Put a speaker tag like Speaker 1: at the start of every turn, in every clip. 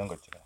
Speaker 1: 이런 거 찍어.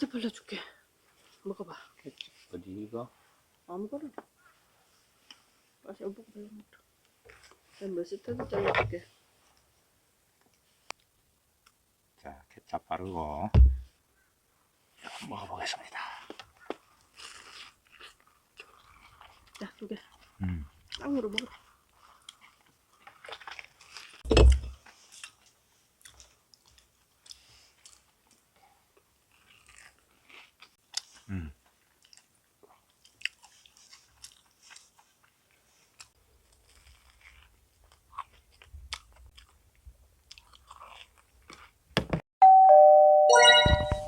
Speaker 2: 이제 발라줄게. 먹어봐.
Speaker 1: 어디 이거?
Speaker 2: 아무거나. 맛이 안 보고 발라먹자. 내가 머스타드 잘라줄게.
Speaker 1: 자, 케찹 바르고 먹어보겠습니다.
Speaker 2: 자, 두 개.
Speaker 1: 음.
Speaker 2: 쌍으로 먹어.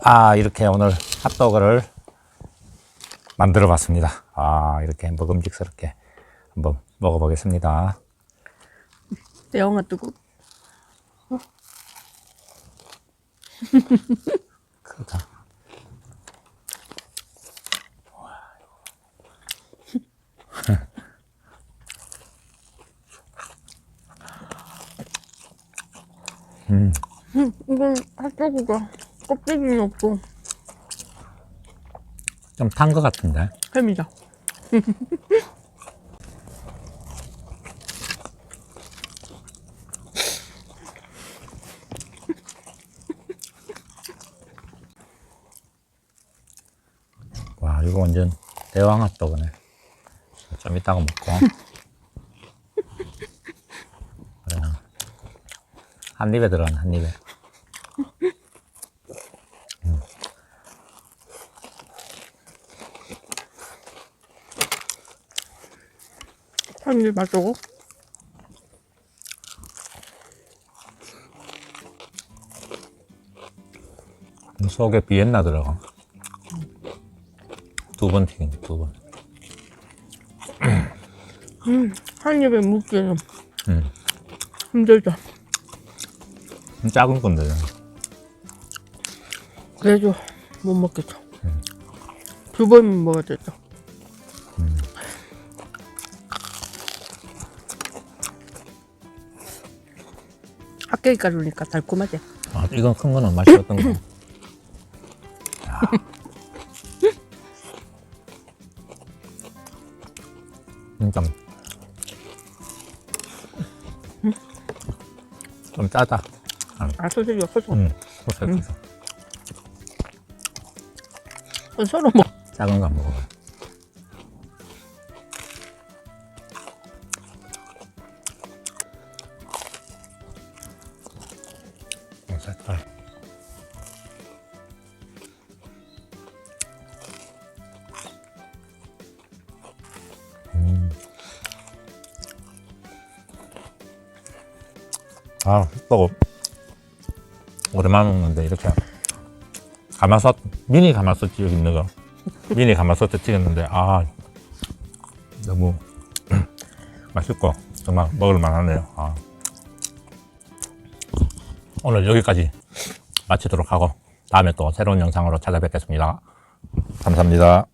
Speaker 1: 아, 이렇게 오늘 핫도그를 만들어 봤습니다. 아, 이렇게 먹음직스럽게 한번 먹어보겠습니다.
Speaker 2: 대형아 뜨고.
Speaker 1: 크다.
Speaker 2: 이건 핫도그가 껍데기는 없고
Speaker 1: 좀 탄 것 같은데.
Speaker 2: 햄이다.
Speaker 1: 와, 이거 완전 대왕 핫도그네. 좀 이따가 먹고. 그래. 한 입에 들어간 한 입에.
Speaker 2: 한입 맛보고.
Speaker 1: 속에 비엔나 들어가. 두번 튀긴 두 번.
Speaker 2: 한 입에 묻기는
Speaker 1: 음.
Speaker 2: 힘들다.
Speaker 1: 작은 건데.
Speaker 2: 그래도 못 먹겠다. 두번 먹어야 됐다. 학교에 가루니까 달콤하지?
Speaker 1: 아, 이건 큰 거는 맛이 어떤 거? 야. 진짜 좀 짜다.
Speaker 2: 아, 소세지 없어서.
Speaker 1: 응, 소세지.
Speaker 2: 그건 서로 먹.
Speaker 1: 작은 거안 먹어 됐다. 아. 음. 아, 또 오랜만에 먹는데 이렇게 가마솥 미니 가마솥 찌개 있는 거 미니 가마솥에 찍었는데 아 너무 맛있고 정말 먹을 만하네요. 아. 오늘 여기까지 마치도록 하고 다음에 또 새로운 영상으로 찾아뵙겠습니다. 감사합니다.